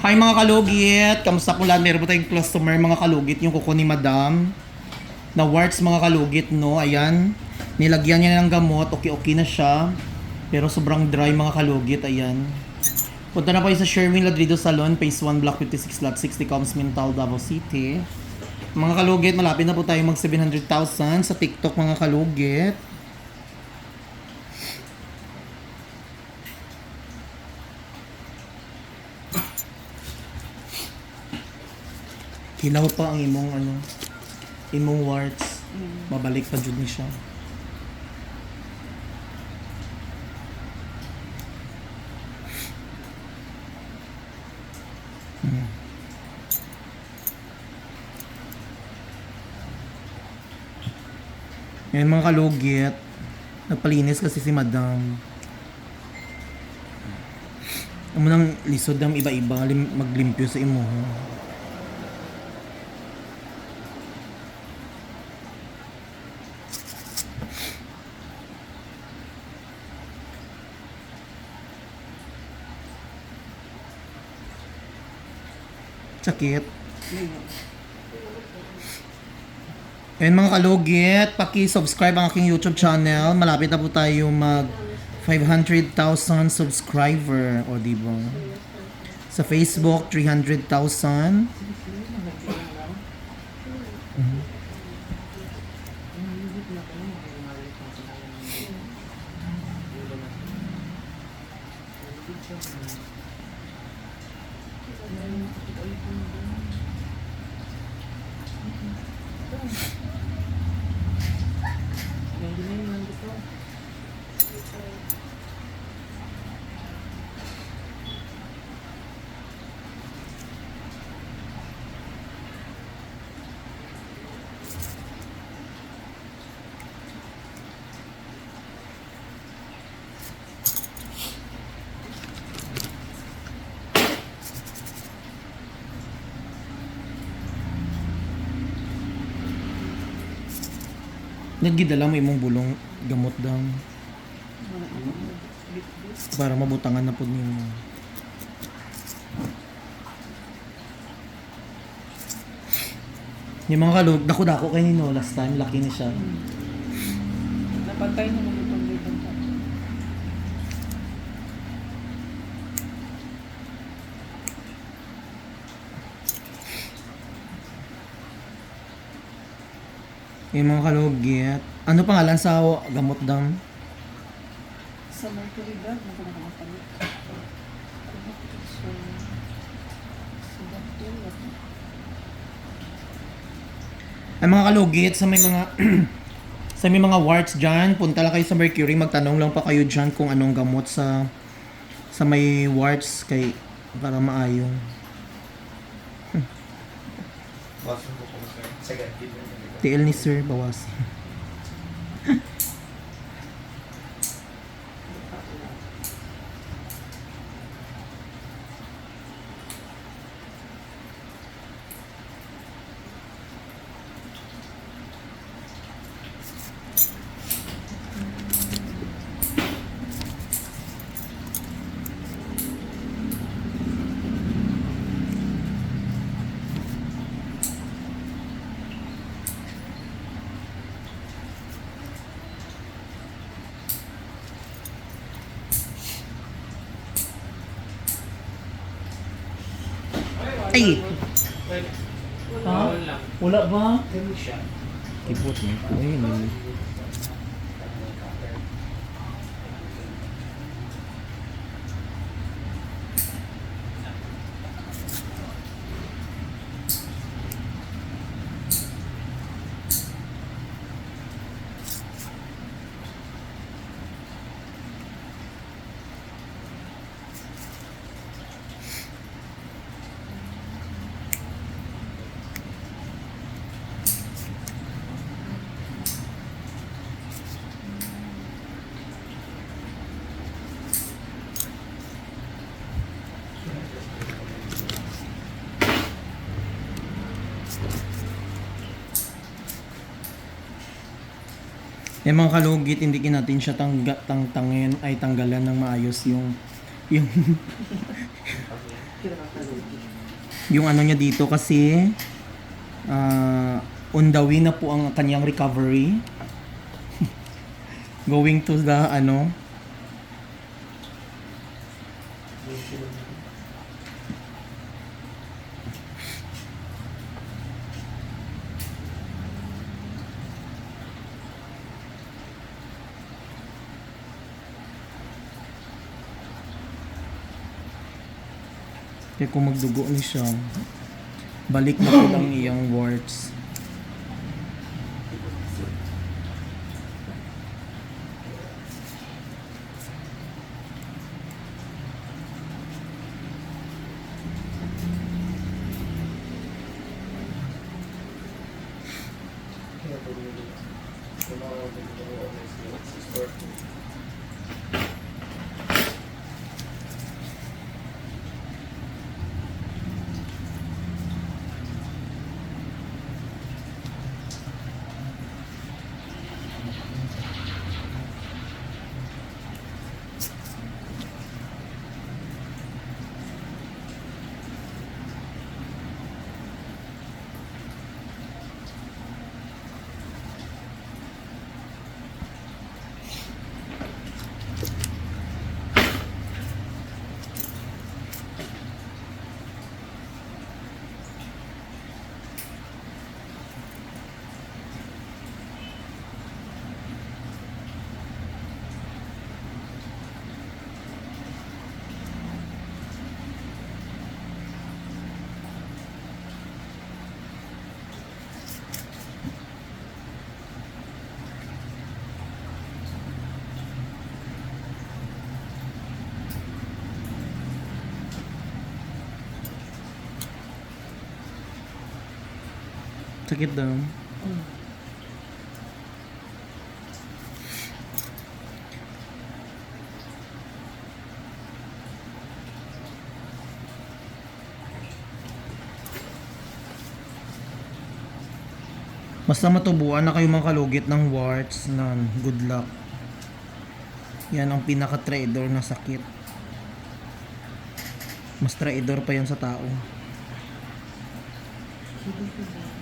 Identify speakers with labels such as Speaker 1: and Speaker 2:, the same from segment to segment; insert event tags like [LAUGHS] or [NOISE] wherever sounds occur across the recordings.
Speaker 1: Hi mga kalugit! Kamusta po lahat? Meron po tayong customer mga kalugit yung kuko ni Madam. Na warts mga kalugit no. Ayan. Nilagyan niya ng gamot. Okay-okay na siya. Pero sobrang dry mga kalugit. Ayan. Punta na po sa Sherwin Ladrido Salon, Phase 1, Block 56, Lot 60, Coms Mintal, Davao City. Mga kalugit, malapit na po tayo mag 700,000 sa TikTok mga kalugit. Hilaw pa ang imong ano, imong warts. Babalik pa jud ni siya. Hmm. Yan mga kalugit. Nagpalinis kasi si madam. Amo nang lisod ng iba-iba lim- maglimpyo sa imo. Sakit. Ayun mga kalugit, paki-subscribe ang aking YouTube channel. Malapit na po tayo mag 500,000 subscriber. O di ba? Sa Facebook, 300,000. Mhm. Nagidala mo imong bulong gamot daw. Para mabutangan na po nimo. Yung mga kalug, dako-dako kay nino last time, laki na siya.
Speaker 2: Napantay naman itong dito.
Speaker 1: Yung mga kalugit. Ano pangalan sa gamot daw?
Speaker 2: Sa Mercury Drug, nakakapalit. So, sa doctor,
Speaker 1: Ay mga kalugit, sa may mga [CLEARS THROAT] sa may mga warts dyan, punta lang kayo sa Mercury, magtanong lang pa kayo dyan kung anong gamot sa sa may warts kay para maayong.
Speaker 3: Baso ko kung sir.
Speaker 1: TL ni Sir bawas. Ay! Ha? Wala ba? Kipot mo. Ay, Yung mga kalugit, hindi natin siya tangga, tang, tangin, ay tanggalan ng maayos yung yung. [LAUGHS] Yung ano niya dito kasi ah on the way na po ang kanyang recovery. [LAUGHS] Going to the ano Kaya kung magdugo ni siya, balik na po ang iyang warts.
Speaker 3: Kaya po
Speaker 1: Sakit daw.
Speaker 2: Mm.
Speaker 1: Basta matubuan na kayo mga kalugit ng warts na good luck. Yan ang pinaka-trader na sakit. Mas trader pa yan sa tao.
Speaker 2: Sige, sige.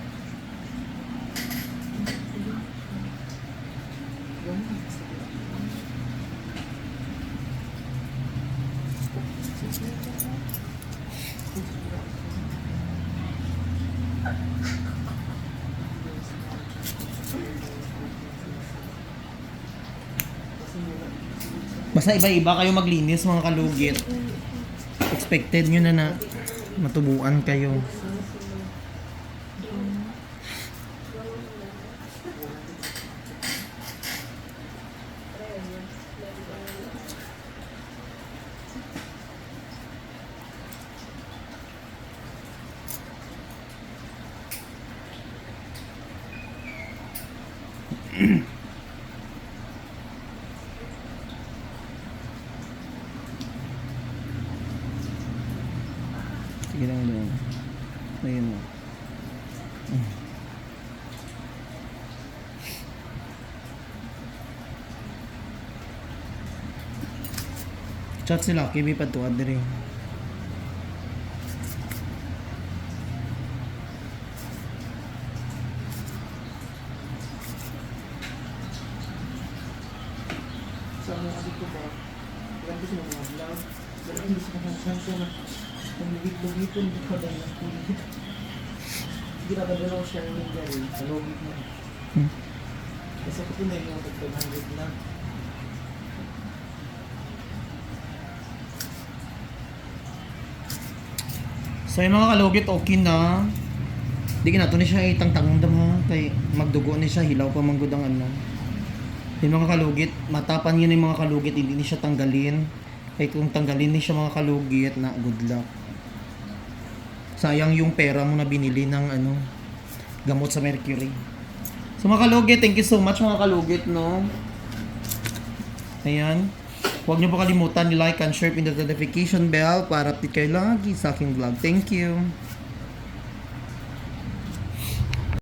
Speaker 1: Basta iba-iba kayo maglinis mga kalugit. Expected nyo na na matubuan kayo. Sige lang doon. Ayun mo. Mm. Chat sila, kibi pa to adre.
Speaker 2: Sa mga ko ba, ilan kasi mga vlog, hindi sa mga chance na kung lugit-lugitin, hindi ko dahil ng kulit. Hindi na ba daw siya yung logit mo.
Speaker 1: Hmm.
Speaker 2: Kasi ko na yung mga 500 na.
Speaker 1: So yung mga kalugit okay na. Di na to ni siya itang tangdam ha. Kay magdugo ni siya hilaw pa manggod ang ano. Yung mga kalugit, matapan yun yung mga kalugit, hindi ni siya tanggalin. Kay kung tanggalin ni siya mga kalugit, na good luck. Sayang yung pera mo na binili ng ano, gamot sa mercury. So mga kalugit, thank you so much mga kalugit, no? Ayan. Huwag niyo po kalimutan like and share pin the notification bell para update kayo lagi sa aking vlog. Thank you.